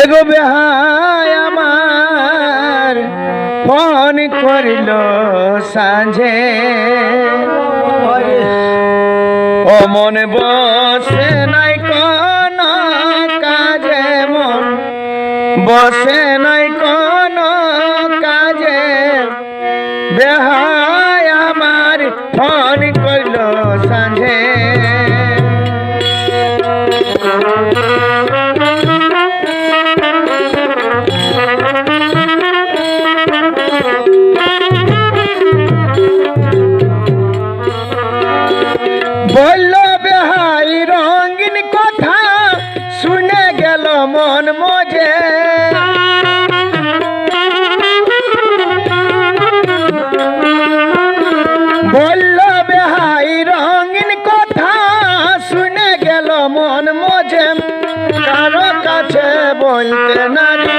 এগো বেহাই আমার ফোন করিল সাঁঝে। ও মনে বসে বলল, বেহাই রঙিন কথা শুনে গেল মন মজে। বলল, বেহাই রঙিন কথা শুনে গেল মন মজে। কারও কাছে বলতে নারি,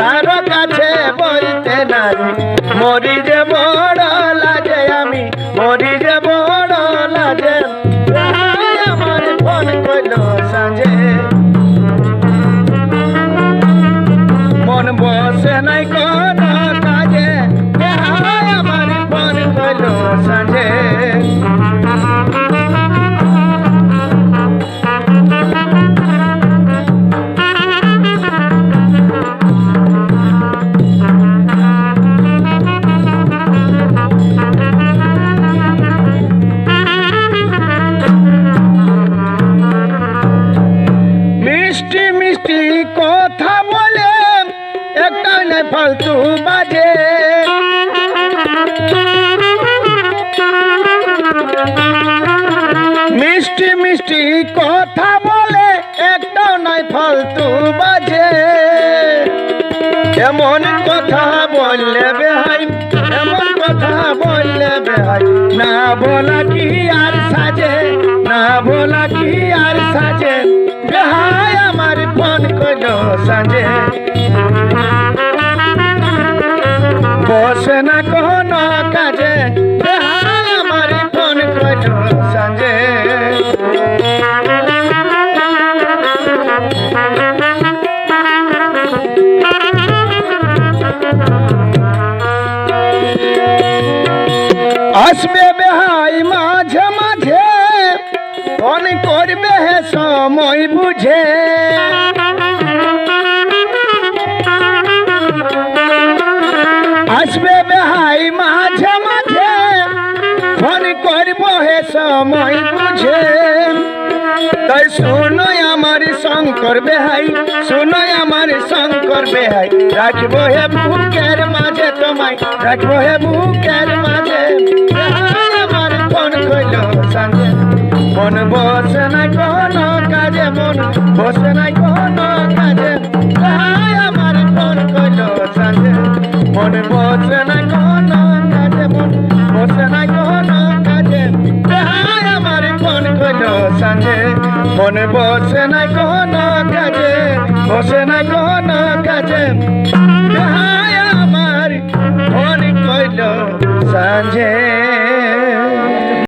কারও কাছে বলতে নারি মরি ফালতু বাজে মিষ্টি মিষ্টি কথা বলে, একটা নাই ফালতু বাজে এমন কথা বললে বেহাই, এমন কথা বললে বেহাই। না বলা কি আর সাজে, না বলা কি আর সাজে। বেহাই আমার ফোন করল সাজে। বসে না কোন কাজে বেহাই আমার ফোন করল সাজে আসবে বেহাই মাঝে মাঝে ফোন করবে হে সময় বুঝে সময় বুঝে। তাই শোনো আমার শঙ্কর বেহাই শোনো আমার শঙ্কর বেহাই। রাখব হে বুকের মাঝে তোমায়, রাখব হে বুকের মাঝে। আমার ফোন কইল সঙ্গে। মন বসে নাই কোনো কাজে, মন বসে নাই কোনো কাজে। আমার ফোন কইল সঙ্গে। মন বসে নাই মন বসে নাই কোন কাজে বসে নাই কোন কাজে। আমার মনে কইল সাঁঝে